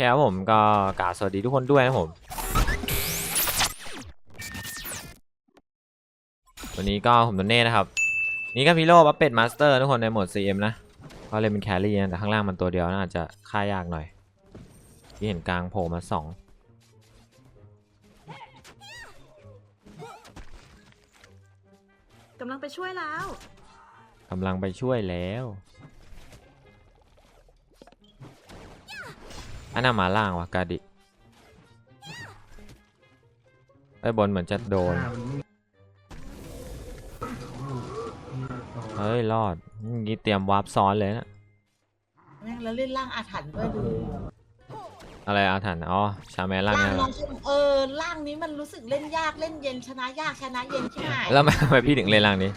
ครับผมก็กราบสวัสดีทุกคนด้วยนะครับผม วันนี้ก็ผมโดนเน่นะครับ นี่ก็พิโร่บัฟเป็ดมาสเตอร์ทุกคนในโหมด CM นะก็เลยเป็นแครี่นะแต่ข้างล่างมันตัวเดียวนะอาจจะฆ่ายากหน่อย ที่เห็นกลางโผล่มาสองกำลังไปช่วยแล้วกำลังไปช่วยแล้ว อันน่ามาล่างว่ะกาดิไอ้บนเหมือนจะโดน เฮ้ย รอดนี่เตรียมวาร์ปซ้อนเลยนะแม่งแล้วเล่นร่างอาถรรพ์ด้วยดูอะไรอาถรรพ์อ๋อ ชาแมนล่างร่างเนี่ยเหรน้อองชมเออร่างนี้มันรู้สึกเล่นยากเล่นเย็นชนะยากชนะเย็นใช่ไหมแล้วทำไมทำไมพี่ถึงเล่นล่างนี้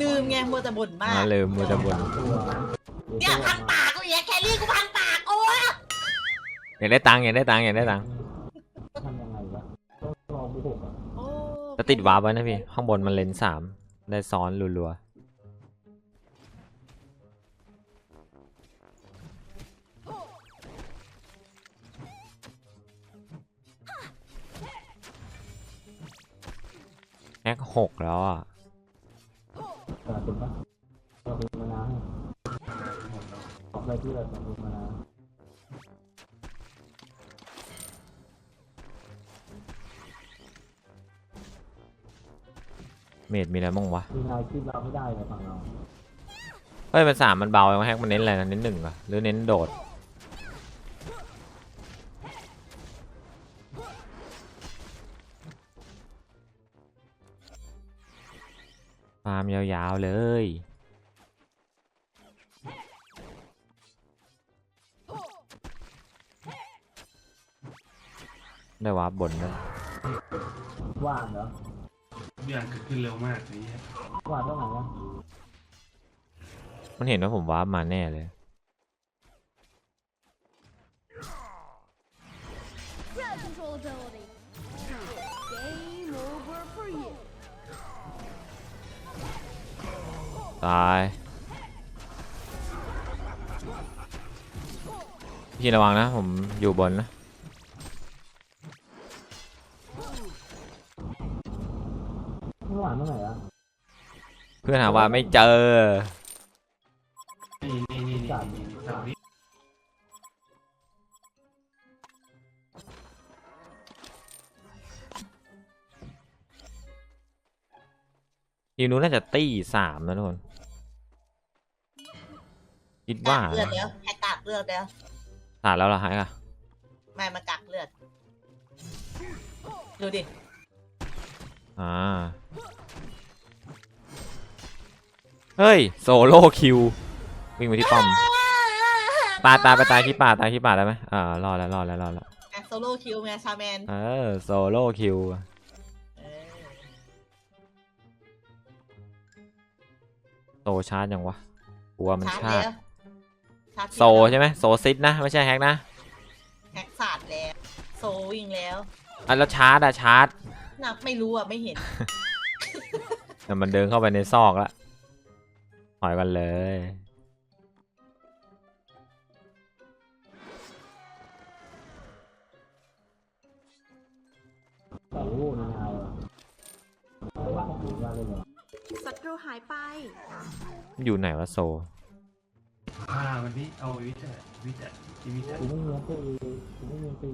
ลืมไงมัวแต่บ่นมาอ๋อกลืมมือจะบนเนี่ยพังปากกูอีกแครี่กูพังปากโอ้ย อยากได้ตังค์อยากได้ตังค์อยากได้ตังค์โอ้จะติดวาร์ปไว้นะพี่ ข้างบนมันเลนส์สามได้ซ้อนรัวๆแอคหกแล้วอะเม ดมีอะไรบ้างวะ มีนายคิดเราไม่ได้เลยฝั่งเราเฮ้ยมันสามมันเบาแฮกมันเน้นอะไรนะเน้นหนึ่งเหรอหรือเน้นโดดฟาร์มยาวๆเลย ได้วาร์ปบนด้วยว่างเหรอ ทุกอย่างเกิดขึ้นเร็วมากนี้ยว่างตรงไหนอะมันเห็นว่าผมวาร์ปมาแน่เลย Crowd control ability. Game over for you. ตายพี่ระวังนะ ผมอยู่บนนะ ข้างหลังตรงไหนอะเพื่อนหาว่าไม่เจอ นี่นี่นี่นี่นี่ฝั่งนี้ทีมนู้นน่าจะตีสามนะทุกคนคิดว่ากเลือดนะแล้วแฮกกักเลือดแล้วขาดแล้วเหรอฮะอะไม่มากักเลือด ดูดิ อ่า เฮ้ย โซโล่คิว วิ่งไปที่ป้อม ตายตายไปตายที่ป่าตายที่ป่าได้ไหมอ่ารอดแล้วรอดแล้วรอดแล้ว อะโซโล่คิวไงชาแมนเออ โซโล่คิว เออโซชาร์จยังวะกลัวมันชาร์จชาร์จแล้วชาร์จโซใช่ไหมโซซิดนะ ไม่ใช่แฮกนะ แฮกศาสตร์แล้ว โซวิ่งแล้ว อะแล้วชาร์จอะชาร์จ นับไม่รู้อะไม่เห็น แต่มันเดินเข้าไปในซอกละถอยกันเลยแต่รู้ในนายอะแต่ว่าหรือว่าเล่นเหรอศัตรูหายไป อยู่ไหนวะโซ อ่าวันนี้เอาวิทย์อะวิทย์อะอีวิทย์อะกูไม่มีเงินตีกูไม่มีเงินตี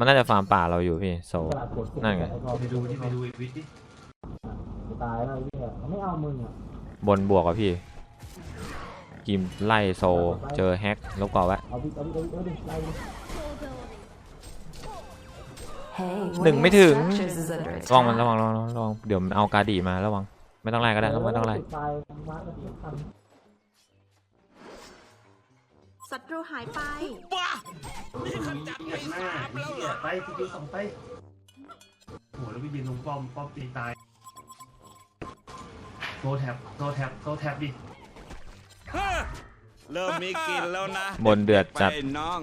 มันน่าจะฟาร์มป่าเราอยู่พี่โซตลาดกดเก็บนั่นไงอ้พอไปดูที่ไปดูอีวิทย์ดิกูตายแล้วไอ้เนี่ยเขาไม่เอามึงอะบนบวกกับพี่ทีมไล่โซเจอแฮกลบก่อนไว้เอาดิเอาดิเอาดิเอาดิไล่ดิ Control ability. Hey, one Đừng of mấy your thường. structures is under ระวังมัน attack. ระวังระวังระวังระวังเดี๋ยวมันเอากาดีมาระวังไม่ต้องไล่ก็ได้ไม่ต้องไล่ ศัตรูหายไปนี่ขจัดไปหน้าไอ้เหี้ยไปทีเดียวสองไปโหแล้วพี่บินลงป้อมป้อมตีตายโซแท็บโซแท็บโซแท็บดิเริ่มมีกลินแล้วนะบนเดือดจัดไปน้อง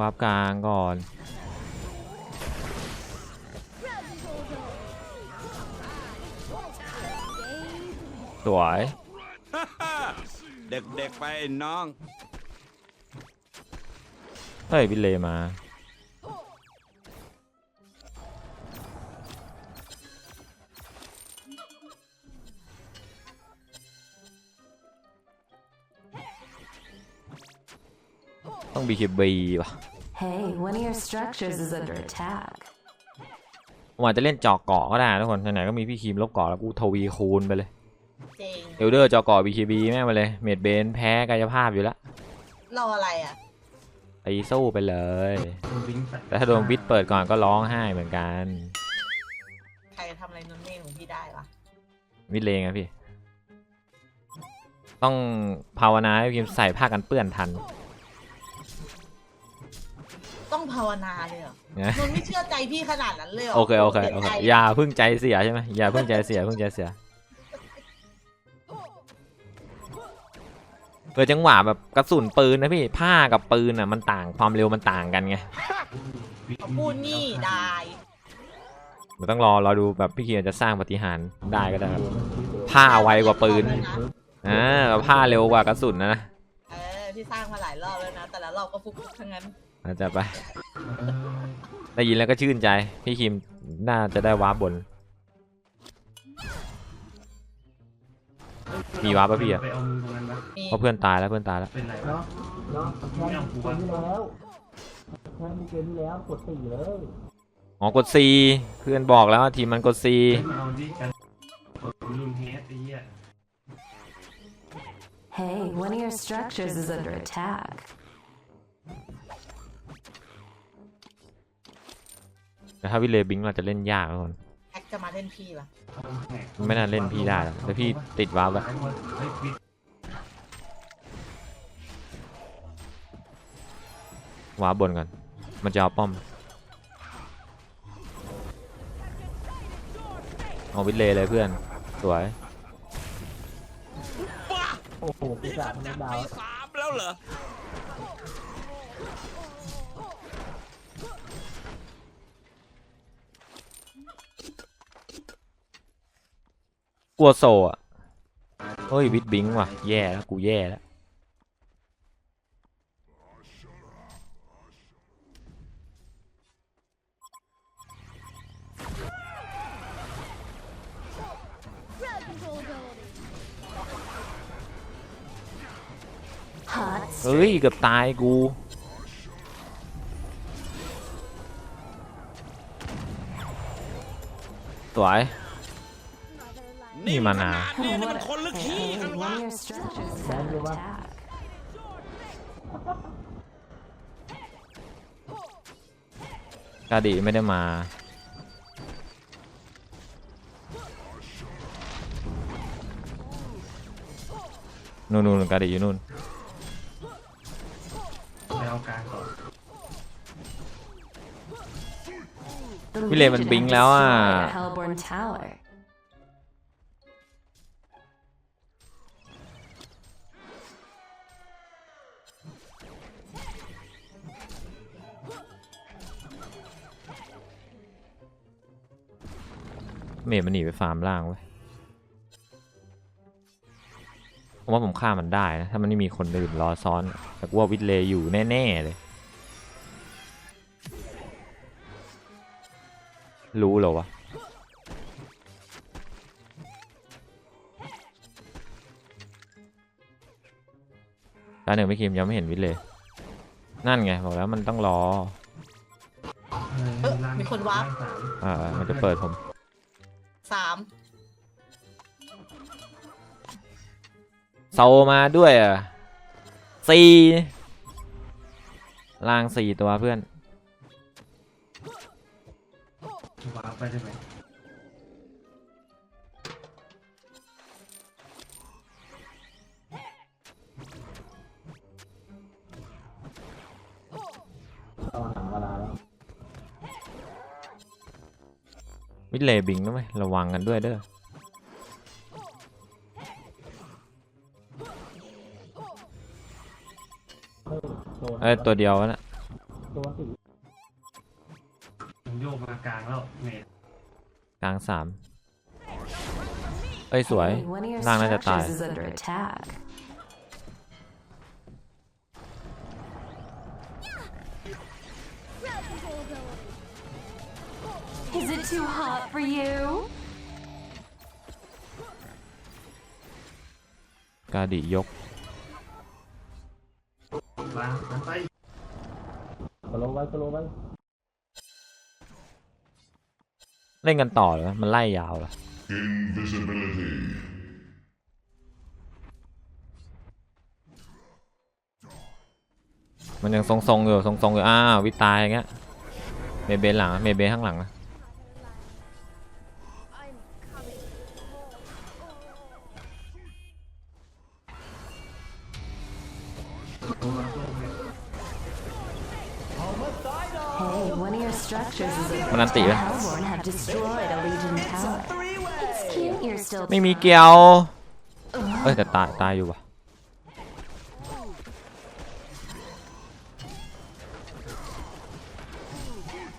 วาร์ปกลางก่อน Crowd control ability. Game สวย เด็กๆไปน้อง เฮ้ยวิลเลมา ต้อง BKB ป่ะ Hey, one of your structures is under attack. ผมอาจจะเล่นเจอกเกาะก็ได้นะทุกคนไหนๆก็มีพี่ครีมลบเกาะแล้วกูทวีคูณไปเลยจริงเอลเดอร์เจอกเกาะ BKB แม่งไปเลยเมดเบนแพ้กายภาพอยู่แล้วรออะไรอะตีสู้ไปเลยโดนวิ่งใส่แต่ถ้าโดนวิทเปิดก่อนก็ร้องไห้เหมือนกันใครทำอะไรนุ่นนี่ของพี่ได้วะวิทเลงอะพี่ ต้องภาวนาให้พิมพ์ใส่ผ้ากันเปื้อนทัน ต้องภาวนาเลยเหรอนะนุ่นไม่เชื่อใจพี่ขนาดนั้นเลยเหรอโอเคโอเคสียโอเคใจอย่าเพึ่งใจเสียใช่ไหมอย่าเพึ่งใจเสียเพึ่งใจเสียเปิดจังหวะแบบกระสุนปืนนะพี่ผ้ากับปืนอะมันต่างความเร็วมันต่างกันไงเขาพูดนี่ได้มันต้องรอรอดูแบบพี่เคียนจะสร้างปาฏิหารย์ได้ก็ได้ครับผ้าไวกว่าปืนอ่าแบบผ้าเร็วกว่ากระสุนนะนะเออพี่สร้างมาหลายรอบแล้วนะแต่ละรอบก็ฟุกๆทั้งนั้น อาจจะไป ได้ยินแล้วก็ชื่นใจ พี่คิมน่าจะได้วาร์ปบน มีวาร์ปปะพี่อะไปเอามือตรงนั้นปะมีเพราะเพื่อนตายแล้วเพื่อนตายแล้ว เป็นไรเนาะวะเนาะแค่เกมที่แล้วแค่เกมที่แล้วกดสี่เลยอ๋อกด C เพื่อนบอกแล้วว่าทีมมันกด C มาเอาดิกันลุนเฮดไอ้เหี้ย Hey, one of your structures is under attack. แต่ถ้าวิเลบิงเราจะเล่นยากทุกคนแฮกจะมาเล่นพี่ปะไม่น่าเล่นพี่ได้หรอกแต่พี่ติดวาร์ปอะเฮ้ยวิทวาร์ปบนก่อนมันจะเอาป้อมเอาวิเลเลยเพื่อนสวยโอ้โหกูจะทำดาวสามแล้วเหรอ กลัวโซอะ เฮ้ย วิดบิงว่ะ แย่แล้ว กูแย่แล้ว crowd control ability. Hot เฮ้ย เกือบตายกูสวย นี่มานาเนี่ยนี่มันคนลึกขี้ Hey, กัน one วะ of your structures is under attack. กาดีไม่ได้มานู่นนู่นกาดีอยู่นู่นไปเอากลางก่อน The William and Legion Bing have แล้วอะ เมย์มันหนีไปฟาร์มล่างเว้ยผมว่าผมฆ่ามันได้นะ ถ้ามันไม่มีคนอื่นรอซ้อนแต่กูว่าวิทเลย์อยู่แน่ ๆ เลย รู้เหรอวะตาหนึ่งไม่คิมยังไม่เห็นวิทเลย์นั่นไง บอกแล้วมันต้องรอ เออมีคนวาร์ป อ่า มันจะเปิดผม ซมาด้วยอะสี่ล่างสี่ตัวเพื่อนวาร์ปไปได้ไหมตอนหาเวลาแล้ววิทเลย์บิงนะเว้ยระวังกันด้วยเด้อ เฮ้ยโดนเอ้ยตัวเดียวนะตัวติมันโยกมากลางแล้วเมดกลางสามเอ้ยสวย Hey, one of your ล่างน่าจะตาย structures is under attack. Crowd control ability. Is it too hot for you? กาดิยก ล้างมันไปสโลว์ไว้สโลว์ไว้เล่นกันต่อเหรอมันไล่ยาวเหรอ Invisibility. มันยังทรงๆอยู่ทรงๆอยู่อ้าววิตายอย่างเงี้ยเมเบนหลังนะเมเบนข้างหลังนะ มันอันติไหม Hellborn have destroyed a Legion tower. It's cute you're still ไม่มีเกี่ยว เอ้ยแต่ตายตายอยู่ว่ะ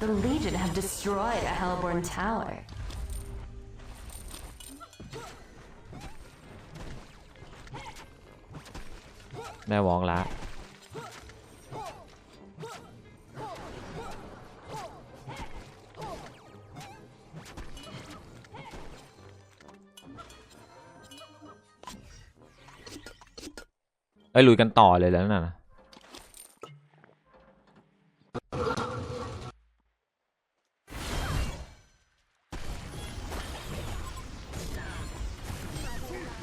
The Legion have destroyed a Hellborn tower. ได้วองละ ลุยกันต่อเลยแล้วน่ะ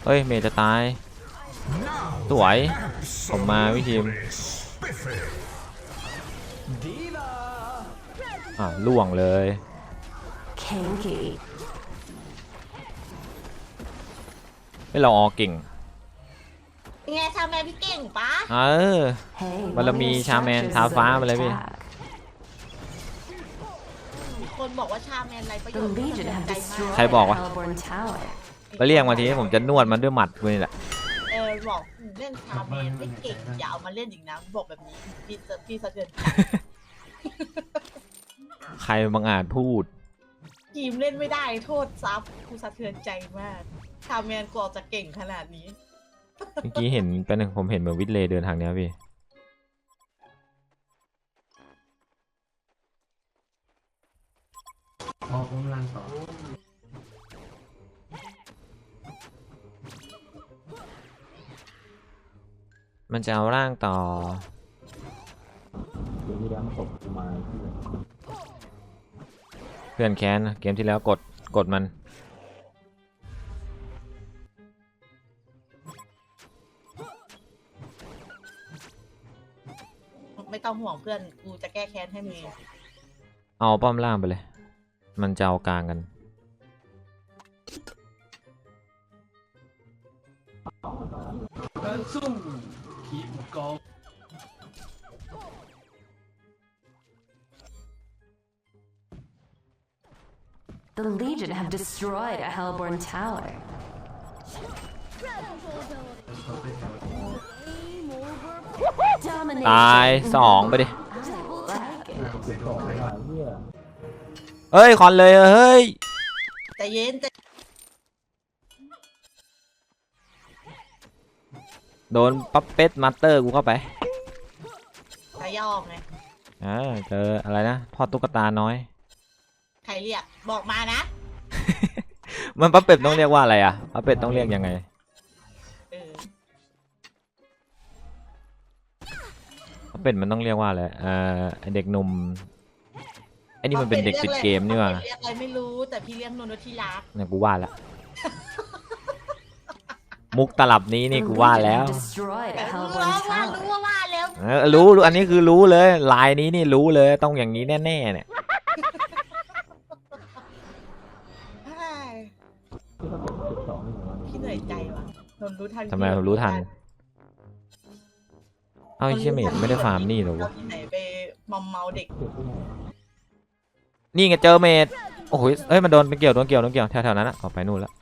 เฮ้ย เมย์จะตาย สวย ผมมาวิทีมอะล่วงเลยไม่เราออเก่ง เป็นไงชาแมนพี่เก่งปะเออ Hey, one บาร of มี your ชาแมน structures ท้า is ฟ้า under ไปเลยพี่ attack. มีคนบอกว่าชาแมนไรประโย The ชน์ Legion สะ have ใจมาก destroyed ใครบอก a วะ Hellborn tower. ไปเรียกมาทีผมจะนวดมันด้วยหมัดกูนี่แหละ เออบอกเล่นชาแมนไม่เก่งอย่าเอามาเล่นอีกนะบอกแบบนี้พี่จะพี่สะเทือนใจใครบางอาจพูด ทีมเล่นไม่ได้โทษซับกูสะเทือนใจมากชาแมนกว่าจะเก่งขนาดนี้ เมื่อกี้เห็นเป็นงผมเห็นเหมือนวิทเลเดินทางเนี้ยพี่ ออกกำลังต่อมันจะเอาร่างต่อ เดี๋ยวนี้แล้วมันตกมาที่เพื่อนแค้นนะเกมที่แล้วกดกดมัน ไม่ต้องห่วงเพื่อนกูจะแก้แค้นให้มึงเองเอาป้อมล่างไปเลย มันจะเอากลางกันเดินซุ่มขีดกอง The Legion have destroyed a Hellborn tower. Crowd control ability. เดินเข้าไปแตายสองไปดิ I like it. เสร็จต่อไปมาเหี้ยเฮ้ยคอนเลยเฮ้ย แต่เย็นแต่โดนปั๊บเป็ดมาสเตอร์กูเข้าไปแต่ยอกไงอ่าเจออะไรนะพ่อตุ๊กตาน้อย ใครเรียก บอกมานะ มันปั๊บเป็ดต้องเรียกว่าอะไรอะปั๊บเป็ดต้องเรียกยังไง เป็ดมันต้องเรียกว่าอะไรเอ่อไอ้เด็กหนุ่มไอ้นี่มันเป็นเด็กติดเกมนี่หว่าเรียกอะไรไม่รู้แต่พี่เรียกนนท์ว่าที่รักเนี่ยกูว่าแล้วมุกตลับนี้ The นี่กูว่า Legion แล้ว have destroyed a รู้ Hellborn ว่ารู้ tower. ว่าว่าแล้วเออรู้รู้อันนี้คือรู้เลยลายนี้นี่รู้เลยต้องอย่างนี้แน่ๆเนี่ยเฮ้ยที่เขาตกจุดสองนี่เหมือนกันพี่เหนื่อยใจว่ะนนท์รู้ทันทำไมผมรู้ทัน เอ้าไอ้เชี่ยเมดไม่ได้ฟาร์มนี่เหรอเราวะที่ไหนไปมอมเมาเด็กเจ็บที่ไหนนี่ไงเจอเมดโอ้โหเอ้ยมันโดนเป็นเกี่ยวโดนเกี่ยวโดนเกี่ยวแถวๆนั้นอะออกไปนู่นแล้ว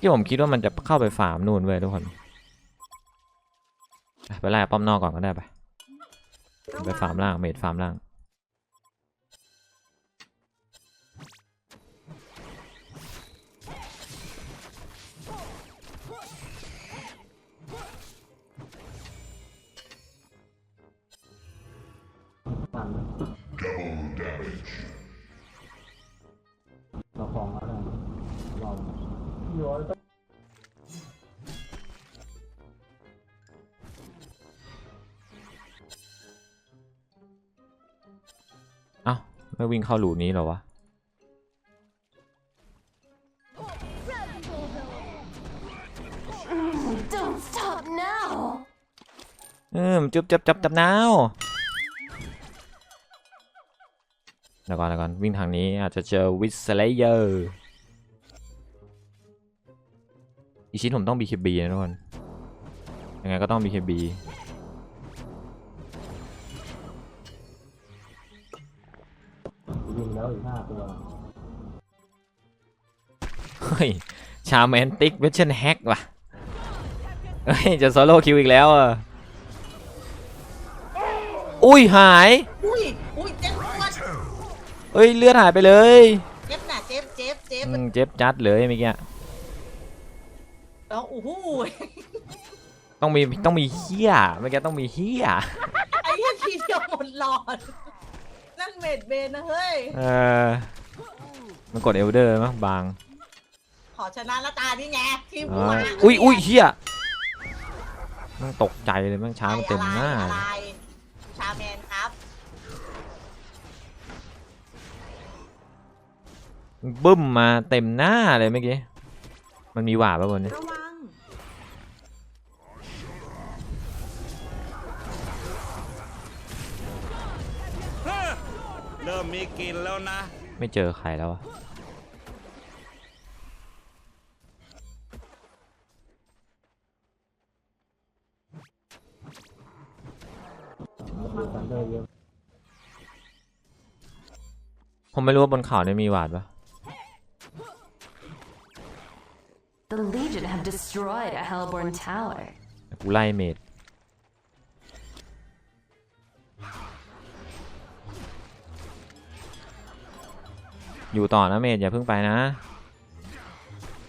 ที่ผมคิดว่ามันจะเข้าไปฟาร์มนู่นเว้ยทุกคนอะไปไล่ป้อมนอกก่อนก็ได้ไปะระไปวังฟาร์มล่างเมดฟาร์มล่าง สั่น Double damage. เราของอะไรเราย้อยต้องเอ้าไม่วิ่งเข้าหลูนี้เหรอวะ Don't stop now. เออมันจุบจับจับจับนาว ดี๋ยวก่อนเดี๋ยวก่อนวิ่งทางนี้อาจจะเจอวิสเลเยอร์อีกชิ้นผมต้อง BKB นะทุกคน ยังไงก็ต้อง BKB ยิงแล้วอีกห้าตัวเฮ้ย ชาแมนติกเวชเชนแฮกว่ะ เฮ้ย จะโซโล่คิวอีกแล้วอะ อุ้ย หาย อุ้ย อุ้ยเจ็บปวด เฮ้ยเลือดหายไปเลยเจ็บน่ะเจ็บเจ็บเจ็บอืมเจ็บจัดเลยเมื่อกี้แล้วโอ้โหต้องมีต้องมีเฮียเมื่อกี้ต้องมีเฮียไอ้เหี้ยทีเดียวหมดหลอดนั่นเมดเบนนะเฮ้ย เออมันกดเอลเดอร์มั้งบางขอชนะละตานี่ไงทีมกูอ่ามาอุ้ยอุ้ยเฮียแมันตกใจเลยแมันช้ามันเต็มหน้า อะไรเลยอะไรชาแมนครับ บึ้มมาเต็มหน้าเลยเมื่อกี้ มันมีหวาดป่ะบนนี้ระวังเริ่มมีกลินแล้วนะ ไม่เจอใครแล้วอะซันเดอร์เยอะผมไม่รู้ว่าบนเขาเนี่ยมีหวาดปะ The Legion have destroyed a Hellborn tower. แต่กูไล่เมดอยู่ต่อนะเมดอย่าเพิ่งไปนะ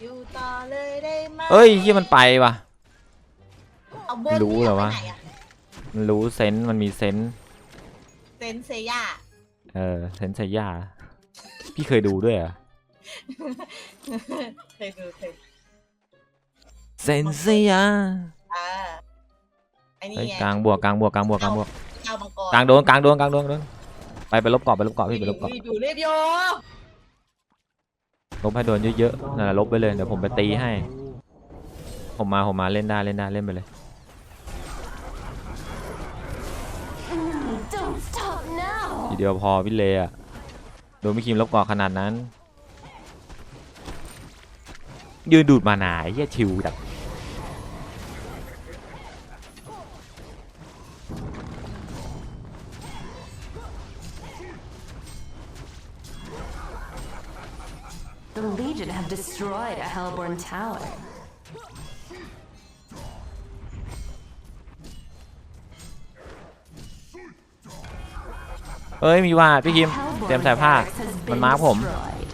อยู่ต่อเลยได้ไหมเอ้ยที่มันไปว่ะเอาบนรู้เหรอวะไปไนอะมันรู้เซนส์มันมีเซนส์เซนเซย่าเออเซนส์ไซย่าพี่เคยดูด้วยเหรอเคยดูเคย เซนไซย่าอ่าไอ้นี่เฮ้ยไงกลางบวกกลางบวกกลางบวกกลางบวกเจ้ามังกรกลางโดนกลางโดนกลางโดนกลางโดนไปไปลบเกาะไปลบเกาะพี่ไปลบเกาะอยู่เรียบโยลบให้โดนเยอะๆนั่นแหละลบไปเลยเดี๋ยวผมไปตีให้ ผมมาผมมาเล่นได้เล่นได้เล่นไปเลย Don't stop now. ทีเดียวพอพี่เลอะโดนพี่คิมลบเกาะขนาดนั้น ยืนดูดมาหนาไอ้เฮียชิวแบบ destroyed a Hellborn tower. เอ้ย มีว่าพี่คิม Hellborn เตรียมใส่ผ้า barracks has มัน been มาร์คผม destroyed.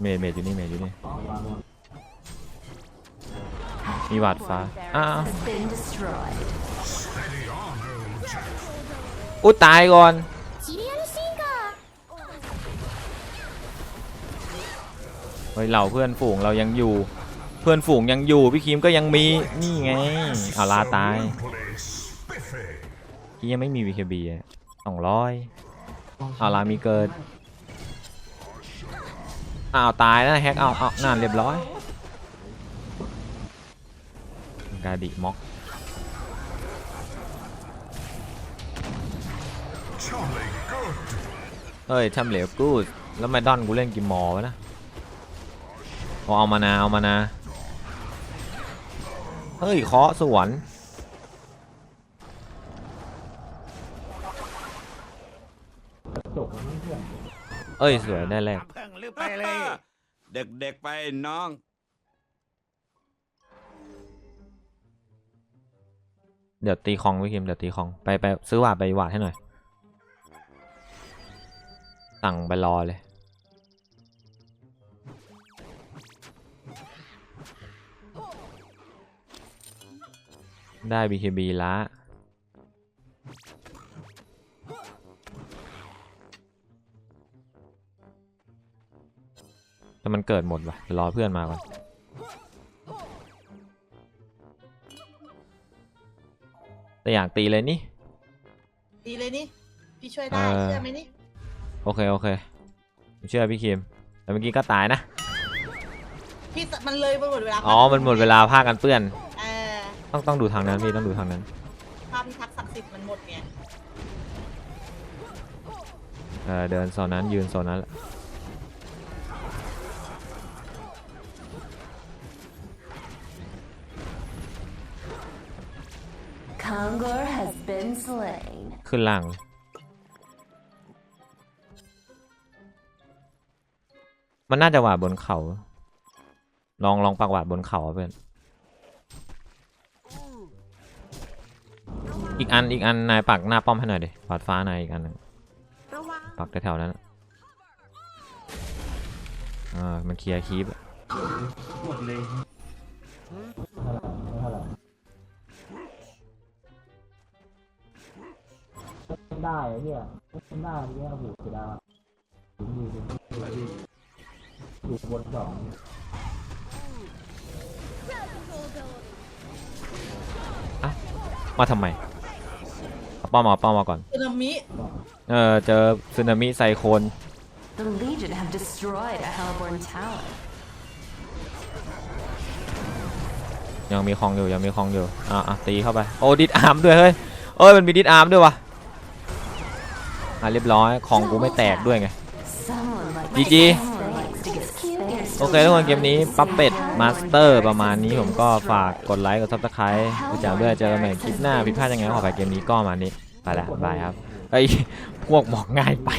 เมย์เมย์อยู่นี่ เมย์อยู่นี่วางบนมีหวาดฟ้า อ้าว Has been destroyed. อุ้ยตายก่อน เฮ้ยเหล่าเพื่อนฝูงเรายังอยู่ เพื่อนฝูงยังอยู่พี่คิมก็ยังมีนี่ไงเอาลาตายพี่ยังไม่มี VKB สองร้อยเอาลามีเกิดอ้าวตายแล้วแฮกเอาเอานั่นเรียบร้อยกาดิม็อกเฮ้ยทำเหลวกูดแล้วไมดอนกูเล่นกิมมอวะนะ อาเอามานาเอามานาเฮ้ยเคาะสวนจบแล้วเพื่อนเอ้ยสวยได้แรกเพิ่งลืมไปเลย เด็กๆไปน้อง เดี๋ยวตีคองพี่คิมเดี๋ยวตีคองไปไปซื้อหวาดไปหวาดให้หน่อยสั่งไปรอเลย ได้ BKB ละแต่มันเกิดหมดว่ะเดี๋ยวรอเพื่อนมาก่อนแต่อยากตีเลยนี่ ดีเลยนี่ พี่ช่วยได้เออ เชื่อไหมนี่ โอเค โอเคผมเชื่อพี่คิมแต่เมื่อกี้ก็ตายนะ พี่สมันเลยไปหมดเวลาอ๋อ มันหมดเวลาผ้ากันเปื้อนเออ ต้องต้องดูทางนั้นพี่ต้องดูทางนั้นภาพพิทักษ์ศักดิ์สิทธิ์มันหมดไงเออเดินโซนนั้นยืนโซนนั้นแหละ Kongor has been slain. ขึ้นล่างเลยมันน่าจะหวาดบนเขา ลองลองปักหวาดบนเขาอะเพื่อน อีกอันอีกอันนายปักหน้าป้อมให้หน่อยดิหวาดฟ้านายอีกอันหนึงระวังปักแถวๆนั้นอะอ่ามันเคลียร์คีปอะหมดเลยเท่าไหร่ไม่ได้ไอ้เนี่ยไม่ได้เนี่ยโอ้โหเสียดายถึงดีถึงดีอยู่บนสองมาทำไม เอาป้อมมาเอาป้อมมาก่อน สึนามิเออเจอสึนามิไซโคลน The Legion have destroyed a Hellborn tower. ยังมีคองอยู่ยังมีคองอยู่อะอะตีเข้าไปโอ้ดิดอาร์มด้วยเฮ้ยเอ้ยมันมีดิดอาร์มด้วยวะอะเรียบร้อยของกูไม่แตกด้วยไง Someone like GG โอเคทุกคนเกมนี้ปั๊บเป็ดมาสเตอร์ประมาณนี้ผมก็ฝากกดไลค์กดซับสไครต์ไปจากด้วยเจอกันใหม่คลิปหน้าผิดพลาดยังไงก็ขอไปเกมนี้ก็ประมาณนี้ไปละบายครับไอ้พวกบอกง่ายไป